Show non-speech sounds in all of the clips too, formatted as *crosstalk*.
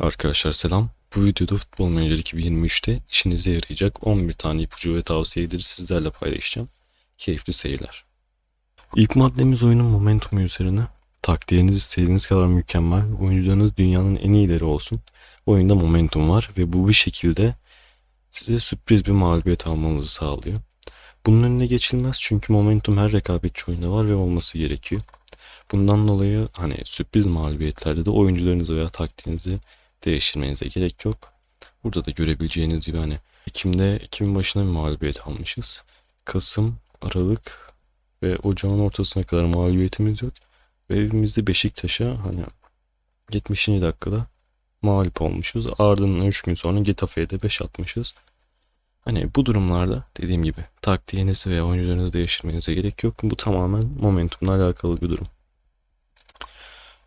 Arkadaşlar selam. Bu videoda Futbol Manager 2023'te işinize yarayacak 11 tane ipucu ve tavsiyeleri sizlerle paylaşacağım. Keyifli seyirler. İlk maddemiz oyunun momentumu üzerine. Taktiğiniz istediğiniz kadar mükemmel, oyuncularınız dünyanın en iyileri olsun. Oyunda momentum var ve bu bir şekilde size sürpriz bir mağlubiyet almanızı sağlıyor. Bunun önüne geçilmez çünkü momentum her rekabetçi oyunda var ve olması gerekiyor. Bundan dolayı hani sürpriz mağlubiyetlerde de oyuncularınızı veya taktiğinizi değiştirmenize gerek yok. Burada da görebileceğiniz gibi hani Ekim'de Ekim'in başına bir mağlubiyet almışız. Kasım, Aralık ve Ocağın ortasına kadar mağlubiyetimiz yok. Ve evimizde Beşiktaş'a hani 70. dakikada mağlup olmuşuz. Ardından 3 gün sonra Getafe'ye de 5 atmışız. Hani bu durumlarda dediğim gibi taktiğinizi veya oyuncularınızı değiştirmenize gerek yok. Bu tamamen momentumla alakalı bir durum.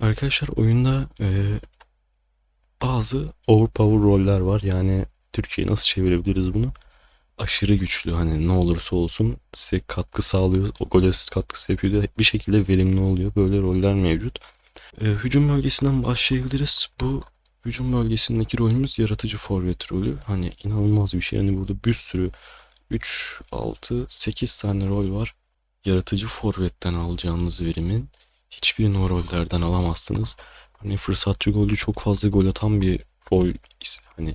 Arkadaşlar oyunda e, bazı overpower roller var. Yani Türkiye'ye nasıl çevirebiliriz bunu? Aşırı güçlü hani ne olursa olsun size katkı sağlıyor. O gol asist katkısı yapıyor. da Bir şekilde verimli oluyor. Böyle roller mevcut. E, hücum bölgesinden başlayabiliriz. Bu hücum bölgesindeki rolümüz yaratıcı forvet rolü. Hani inanılmaz bir şey. Yani burada bir sürü 3, 6, 8 tane rol var. Yaratıcı forvetten alacağınız verimin hiçbirini o rollerden alamazsınız. Hani fırsatçı golcü çok fazla gol atan bir rol hani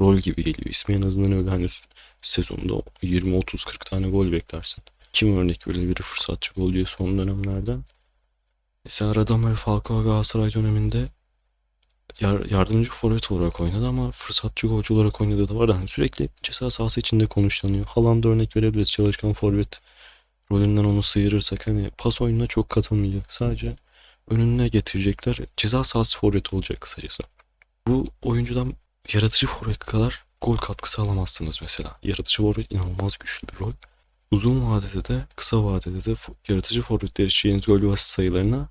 rol gibi geliyor. İsmi en azından öyle hani sezonda 20 30 40 tane gol beklersin. Kim örnek verebilir fırsatçı golcüye son dönemlerden? Mesela Radamel Falcao Galatasaray döneminde yar- yardımcı forvet olarak oynadı ama fırsatçı golcü olarak oynadığı da var. Hani sürekli ceza sahası içinde konuşlanıyor. Haaland örnek verebiliriz. Çalışkan forvet rolünden onu sıyırırsak hani pas oyununa çok katılmayacak. Sadece önüne getirecekler. Ceza sahası forveti olacak kısacası. Bu oyuncudan yaratıcı forvet kadar gol katkısı alamazsınız mesela. Yaratıcı forvet inanılmaz güçlü bir rol. Uzun vadede de kısa vadede de yaratıcı forvette erişeceğiniz gol ve sayılarına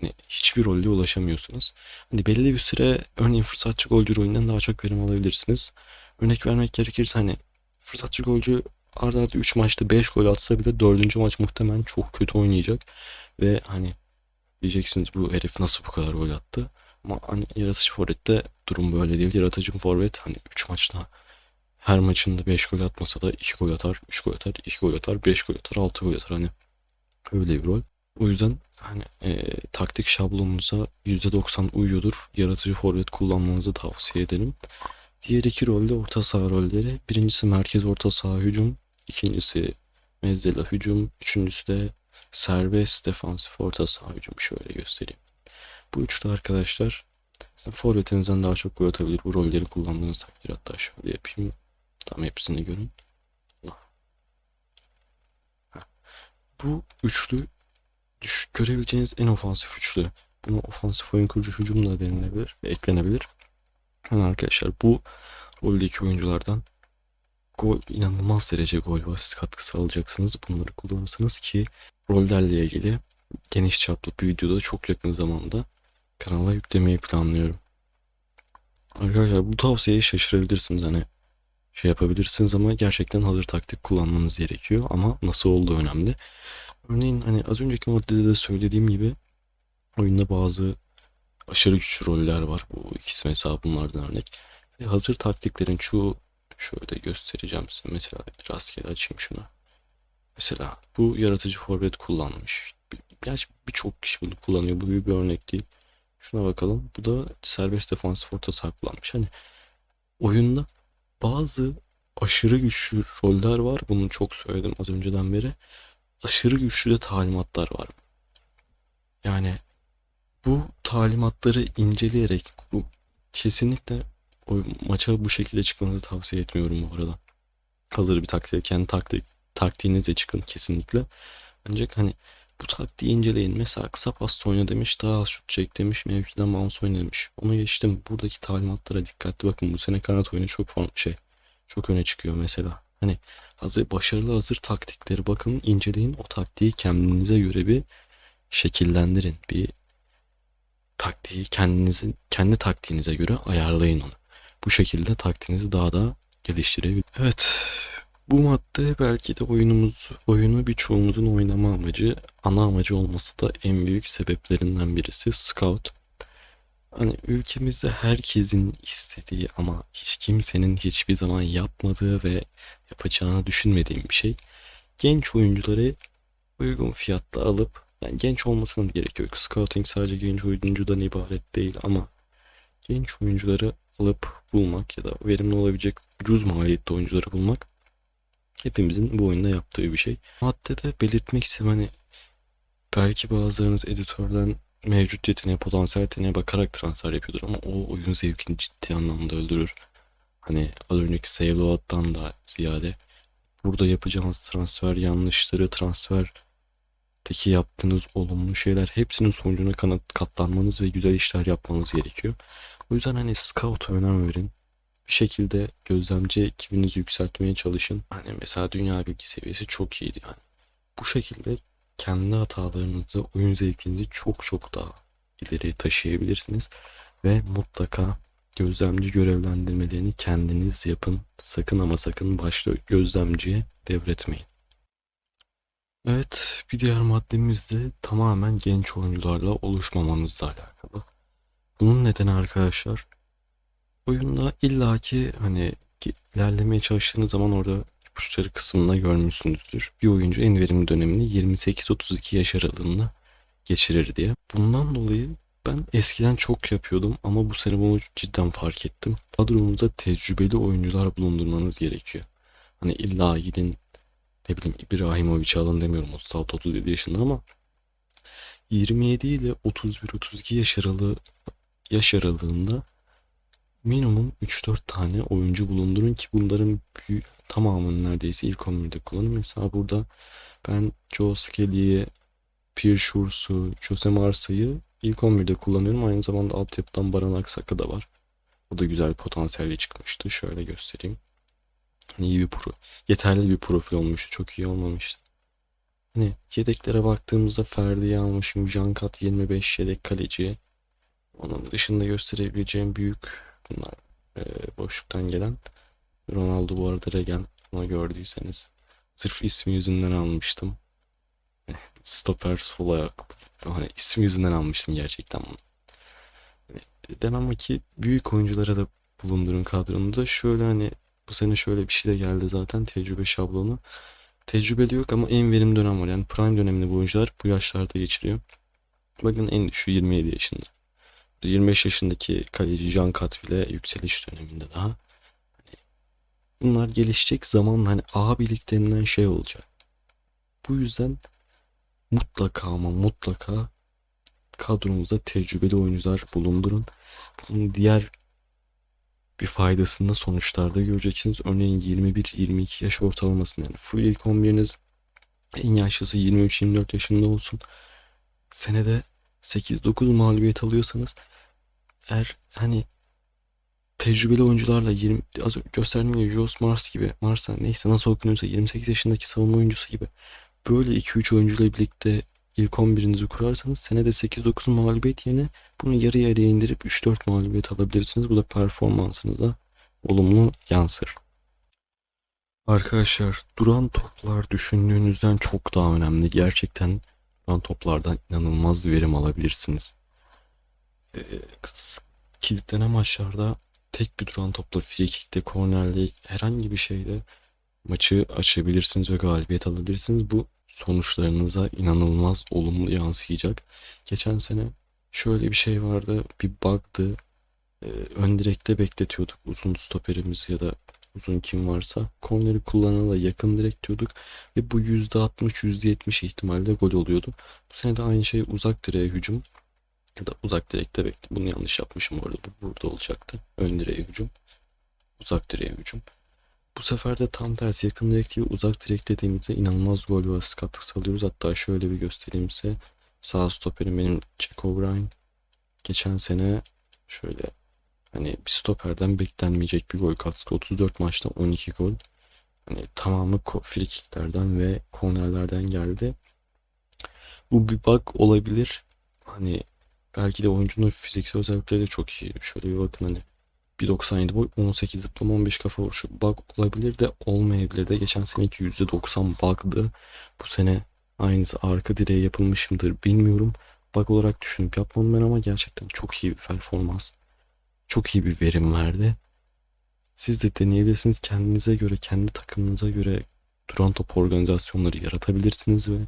hani hiçbir rolle ulaşamıyorsunuz. Hani belli bir süre örneğin fırsatçı golcü rolünden daha çok verim alabilirsiniz. Örnek vermek gerekirse hani fırsatçı golcü arda arda 3 maçta 5 gol atsa bile 4. maç muhtemelen çok kötü oynayacak. Ve hani diyeceksiniz bu herif nasıl bu kadar gol attı. Ama hani yaratıcı forvette durum böyle değil. Yaratıcı forvet hani 3 maçta her maçında 5 gol atmasa da 2 gol atar, 3 gol atar, 2 gol atar, 5 gol atar, 6 gol atar. Hani öyle bir rol. O yüzden hani e, taktik şablonunuza %90 uyuyordur. Yaratıcı forvet kullanmanızı tavsiye ederim. Diğer iki rolde orta saha rolleri. Birincisi merkez orta saha hücum. ikincisi mezzela hücum. Üçüncüsü de serbest defansif orta saha hücum. Şöyle göstereyim. Bu üçlü arkadaşlar sizin forvetinizden daha çok gol atabilir. Bu rolleri kullandığınız takdir hatta şöyle yapayım. Tam hepsini görün. Bu üçlü görebileceğiniz en ofansif üçlü. Buna ofansif oyun kurucu hücum da denilebilir ve eklenebilir. Yani arkadaşlar bu roldeki oyunculardan gol inanılmaz derece gol ve asist katkısı alacaksınız. Bunları kullanırsınız ki rollerle ilgili geniş çaplı bir videoda çok yakın zamanda kanala yüklemeyi planlıyorum. Arkadaşlar bu tavsiyeye şaşırabilirsiniz hani şey yapabilirsiniz ama gerçekten hazır taktik kullanmanız gerekiyor ama nasıl olduğu önemli. Örneğin hani az önceki maddede de söylediğim gibi oyunda bazı aşırı güçlü roller var. Bu ikisi mesela bunlardan örnek. Ve hazır taktiklerin çoğu şöyle göstereceğim size. Mesela rastgele açayım şunu. Mesela bu yaratıcı forvet kullanmış. Gerçi birçok kişi bunu kullanıyor. Bu bir örnek değil. Şuna bakalım. Bu da serbest defansif orta saha kullanmış. Hani oyunda bazı aşırı güçlü roller var. Bunu çok söyledim az önceden beri. Aşırı güçlü de talimatlar var. Yani bu talimatları inceleyerek bu kesinlikle o maça bu şekilde çıkmanızı tavsiye etmiyorum bu arada. Hazır bir taktiğe kendi taktik taktiğinizle çıkın kesinlikle. Ancak hani bu taktiği inceleyin. Mesela kısa pas oyna demiş, daha az şut çek demiş, mevkiden bounce oyna demiş. Onu geçtim. Buradaki talimatlara dikkatli bakın. Bu sene kanat oyunu çok form şey çok öne çıkıyor mesela. Hani hazır başarılı hazır taktikleri bakın, inceleyin. O taktiği kendinize göre bir şekillendirin. Bir taktiği kendinizin kendi taktiğinize göre ayarlayın onu. Bu şekilde taktiğinizi daha da geliştirebilir. Evet. Bu madde belki de oyunumuz, oyunu birçoğumuzun oynama amacı, ana amacı olması da en büyük sebeplerinden birisi Scout. Hani ülkemizde herkesin istediği ama hiç kimsenin hiçbir zaman yapmadığı ve yapacağını düşünmediğim bir şey. Genç oyuncuları uygun fiyatta alıp yani genç olmasına da gerek yok. Scouting sadece genç oyuncudan ibaret değil ama genç oyuncuları alıp bulmak ya da verimli olabilecek ucuz maliyette oyuncuları bulmak hepimizin bu oyunda yaptığı bir şey. Maddede belirtmek istedim hani belki bazılarınız editörden mevcut yeteneğe, potansiyel yeteneğe bakarak transfer yapıyordur ama o oyun zevkini ciddi anlamda öldürür. Hani az önceki save load'dan da ziyade burada yapacağınız transfer yanlışları, transferdeki yaptığınız olumlu şeyler hepsinin sonucuna kanıt katlanmanız ve güzel işler yapmanız gerekiyor. O yüzden hani scout'a önem verin. Bir şekilde gözlemci ekibinizi yükseltmeye çalışın. Hani mesela dünya bilgi seviyesi çok iyiydi yani. Bu şekilde kendi hatalarınızı, oyun zevkinizi çok çok daha ileri taşıyabilirsiniz. Ve mutlaka gözlemci görevlendirmelerini kendiniz yapın. Sakın ama sakın başta gözlemciye devretmeyin. Evet, bir diğer maddemiz de tamamen genç oyuncularla oluşmamanızla alakalı. Bunun nedeni arkadaşlar, oyunda illaki hani ilerlemeye çalıştığınız zaman orada ipuçları kısmında görmüşsünüzdür. Bir oyuncu en verimli dönemini 28-32 yaş aralığında geçirir diye. Bundan dolayı ben eskiden çok yapıyordum ama bu sene bunu cidden fark ettim. Kadronuzda tecrübeli oyuncular bulundurmanız gerekiyor. Hani illa gidin ne bileyim İbrahimovic alın demiyorum 36-37 yaşında ama 27 ile 31-32 yaş aralığı yaş aralığında minimum 3-4 tane oyuncu bulundurun ki bunların büyük, tamamını neredeyse ilk 11'de kullanın. Mesela burada ben Joe Skelly'yi, Pierre Schurz'u, Jose Marsa'yı ilk 11'de kullanıyorum. Aynı zamanda altyapıdan Baran Aksak'ı da var. O da güzel potansiyelle çıkmıştı. Şöyle göstereyim. Hani iyi bir pro, yeterli bir profil olmuştu. Çok iyi olmamıştı. Hani yedeklere baktığımızda Ferdi'yi almışım. Jankat 25 yedek kaleci. Onun dışında gösterebileceğim büyük bunlar e, boşluktan gelen. Ronaldo bu arada Regen ama gördüyseniz. Sırf ismi yüzünden almıştım. *laughs* Stopper sol ayak. Hani ismi yüzünden almıştım gerçekten bunu. Demem ki büyük oyunculara da bulundurun kadronunda. Şöyle hani bu sene şöyle bir şey de geldi zaten tecrübe şablonu. Tecrübeli yok ama en verimli dönem var. Yani prime döneminde bu oyuncular bu yaşlarda geçiriyor. Bakın en düşüğü 27 yaşında. 25 yaşındaki kaleci Jean Kat yükseliş döneminde daha. Hani bunlar gelişecek zaman hani abilik denilen şey olacak. Bu yüzden mutlaka ama mutlaka kadronuzda tecrübeli oyuncular bulundurun. Bunun diğer bir faydasını da sonuçlarda göreceksiniz. Örneğin 21-22 yaş ortalamasını yani full ilk 11'iniz en yaşlısı 23-24 yaşında olsun. Senede 8-9 mağlubiyet alıyorsanız eğer hani tecrübeli oyuncularla 20 az gösterdiğim gibi Jos Mars gibi Mars'a neyse nasıl okunuyorsa 28 yaşındaki savunma oyuncusu gibi böyle 2-3 oyuncuyla birlikte ilk 11'inizi kurarsanız senede 8-9 mağlubiyet yerine bunu yarı yarıya indirip 3-4 mağlubiyet alabilirsiniz. Bu da performansınıza olumlu yansır. Arkadaşlar duran toplar düşündüğünüzden çok daha önemli. Gerçekten duran toplardan inanılmaz verim alabilirsiniz. Ee, kilitlenen maçlarda tek bir duran topla free kick'te, kornerle herhangi bir şeyde maçı açabilirsiniz ve galibiyet alabilirsiniz. Bu sonuçlarınıza inanılmaz olumlu yansıyacak. Geçen sene şöyle bir şey vardı. Bir bug'dı. Ee, ön direkte bekletiyorduk uzun stoperimiz ya da uzun kim varsa. Korneri kullanana yakın direkt diyorduk. Ve bu %60 %70 ihtimalle gol oluyordu. Bu sene de aynı şey uzak direğe hücum. Ya da uzak direkte bekle. Bunu yanlış yapmışım orada. Bu burada olacaktı. Ön direğe hücum. Uzak direğe hücum. Bu sefer de tam tersi yakın direkt değil uzak direkt dediğimizde inanılmaz gol ve asist katkısı alıyoruz. Hatta şöyle bir göstereyim size. Sağ stoperim benim Jack O'Brien. Geçen sene şöyle hani bir stoperden beklenmeyecek bir gol katkısı. 34 maçta 12 gol. Hani tamamı free ve kornerlerden geldi. Bu bir bug olabilir. Hani belki de oyuncunun fiziksel özellikleri de çok iyi. Şöyle bir bakın hani 1.97 boy 18 zıplama 15 kafa vuruşu bug olabilir de olmayabilir de geçen seneki %90 bug'dı bu sene aynısı arka direğe yapılmış mıdır bilmiyorum bug olarak düşünüp yapmadım ben ama gerçekten çok iyi bir performans. Çok iyi bir verim verdi. Siz de deneyebilirsiniz. Kendinize göre, kendi takımınıza göre duran top organizasyonları yaratabilirsiniz ve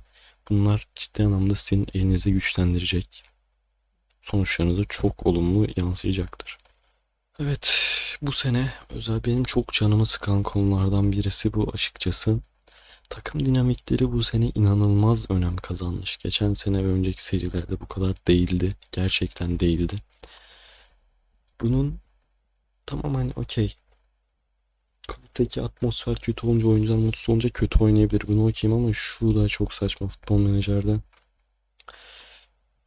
bunlar ciddi anlamda sizin elinizi güçlendirecek. Sonuçlarınıza çok olumlu yansıyacaktır. Evet, bu sene özel benim çok canımı sıkan konulardan birisi bu açıkçası. Takım dinamikleri bu sene inanılmaz önem kazanmış. Geçen sene ve önceki serilerde bu kadar değildi. Gerçekten değildi. Bunun tamam hani okey. Kulüpteki atmosfer kötü olunca oyuncular mutsuz olunca kötü oynayabilir. Bunu okeyim ama şu da çok saçma futbol menajerde.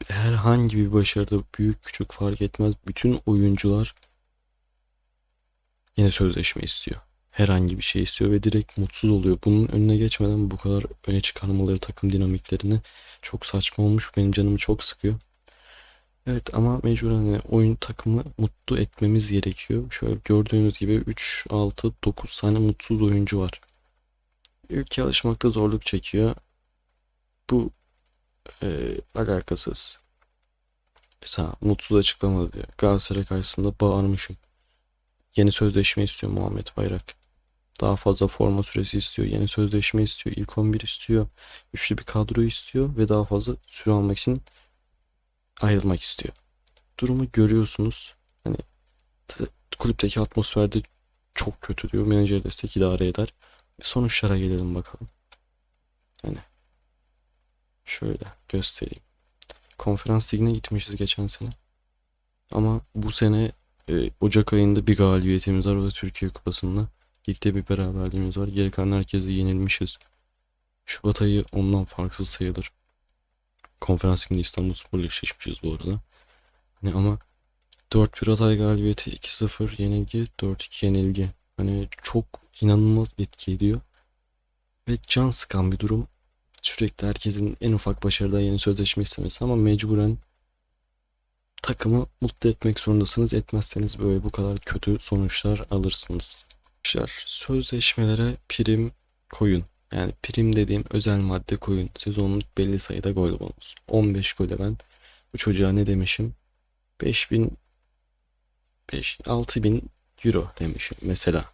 Herhangi bir başarıda büyük küçük fark etmez. Bütün oyuncular yine sözleşme istiyor. Herhangi bir şey istiyor ve direkt mutsuz oluyor. Bunun önüne geçmeden bu kadar öne çıkarmaları takım dinamiklerini çok saçma olmuş. Benim canımı çok sıkıyor. Evet ama mecburen hani oyun takımı mutlu etmemiz gerekiyor. Şöyle gördüğünüz gibi 3, 6, 9 tane mutsuz oyuncu var. Ülke alışmakta zorluk çekiyor. Bu e, alakasız. Mesela mutsuz açıklamadı diyor. Galatasaray karşısında bağırmışım. Yeni sözleşme istiyor Muhammed Bayrak. Daha fazla forma süresi istiyor. Yeni sözleşme istiyor. İlk 11 istiyor. Güçlü bir kadro istiyor ve daha fazla süre almak için ayrılmak istiyor. Durumu görüyorsunuz. Hani kulüpteki atmosferde çok kötü diyor. Menajer destek idare eder. Sonuçlara gelelim bakalım. Hani şöyle göstereyim. Konferans ligine gitmişiz geçen sene. Ama bu sene e, Ocak ayında bir galibiyetimiz var. O da Türkiye Kupası'nda. Ligde bir beraberliğimiz var. Geri kalan herkese yenilmişiz. Şubat ayı ondan farksız sayılır. Konferans liginde İstanbul Spor'la eşleşmişiz bu arada. Hani ama 4-1 Hatay galibiyeti, 2-0 yenilgi, 4-2 yenilgi. Hani çok inanılmaz etki ediyor. Ve can sıkan bir durum. Sürekli herkesin en ufak başarıda yeni sözleşme istemesi ama mecburen takımı mutlu etmek zorundasınız. Etmezseniz böyle bu kadar kötü sonuçlar alırsınız. Sözleşmelere prim koyun. Yani prim dediğim özel madde koyun. Sezonluk belli sayıda gol bonus. 15 gole ben bu çocuğa ne demişim? 5000 5 6000 euro demişim mesela.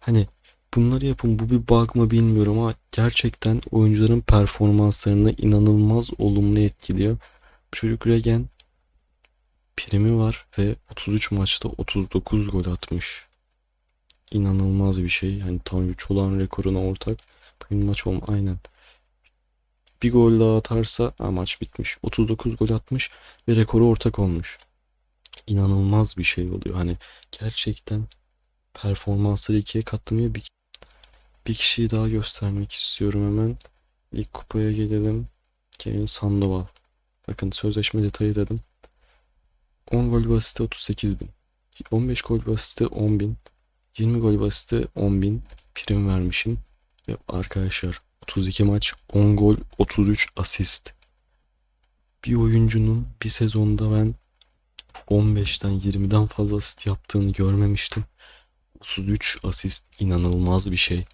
Hani bunları yapın bu bir bug mı bilmiyorum ama gerçekten oyuncuların performanslarını inanılmaz olumlu etkiliyor. Çocuk Regen primi var ve 33 maçta 39 gol atmış. İnanılmaz bir şey. Yani Tanju Çolak'ın rekoruna ortak. Bir maç olma aynen. Bir gol daha atarsa ha, maç bitmiş. 39 gol atmış ve rekoru ortak olmuş. İnanılmaz bir şey oluyor. Hani gerçekten performansları ikiye katlanıyor. Bir, bir kişiyi daha göstermek istiyorum hemen. İlk kupaya gelelim. Kevin Sandoval. Bakın sözleşme detayı dedim. 10 gol basite 38 bin. 15 gol basite 10 bin. 20 gol basite 10 bin prim vermişim. Ve arkadaşlar 32 maç 10 gol 33 asist. Bir oyuncunun bir sezonda ben 15'ten 20'den fazla asist yaptığını görmemiştim. 33 asist inanılmaz bir şey.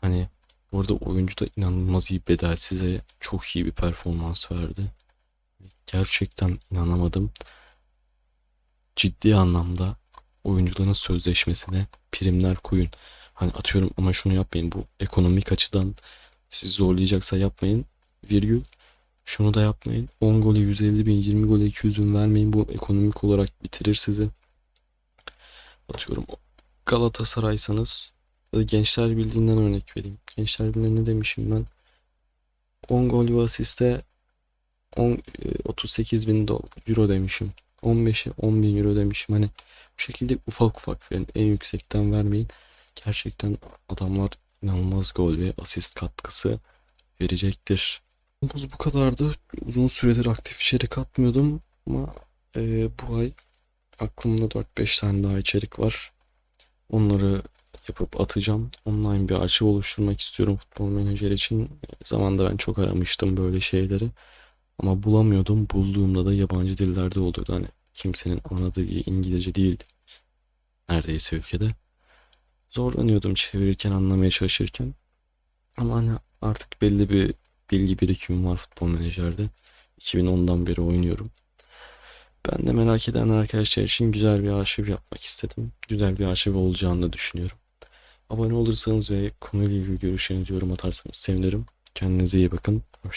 Hani orada oyuncu da inanılmaz iyi bedel size çok iyi bir performans verdi. Gerçekten inanamadım. Ciddi anlamda oyuncuların sözleşmesine primler koyun. Hani atıyorum ama şunu yapmayın. Bu ekonomik açıdan sizi zorlayacaksa yapmayın. Virgül. Şunu da yapmayın. 10 gole 150 bin, 20 gole 200 bin vermeyin. Bu ekonomik olarak bitirir sizi. Atıyorum Galatasaray'sanız ya da Gençler Birliği'nden örnek vereyim. Gençler Birliği'ne ne demişim ben? 10 gol ve asiste 10, e, 38 bin dolar, euro demişim. 15'e 10 bin euro demişim. Hani bu şekilde ufak ufak verin. En yüksekten vermeyin. Gerçekten adamlar inanılmaz gol ve asist katkısı verecektir. Videomuz bu kadardı. Uzun süredir aktif içerik atmıyordum ama e, bu ay aklımda 4-5 tane daha içerik var. Onları yapıp atacağım. Online bir arşiv oluşturmak istiyorum futbol menajer için. E, Zamanda ben çok aramıştım böyle şeyleri. Ama bulamıyordum. Bulduğumda da yabancı dillerde oluyordu. Hani kimsenin anladığı İngilizce değil neredeyse ülkede. Zorlanıyordum çevirirken, anlamaya çalışırken. Ama hani artık belli bir bilgi birikimim var futbol menajerde. 2010'dan beri oynuyorum. Ben de merak eden arkadaşlar için güzel bir arşiv yapmak istedim. Güzel bir arşiv olacağını da düşünüyorum. Abone olursanız ve konuyla ilgili görüşlerinizi yorum atarsanız sevinirim. Kendinize iyi bakın. Hoşça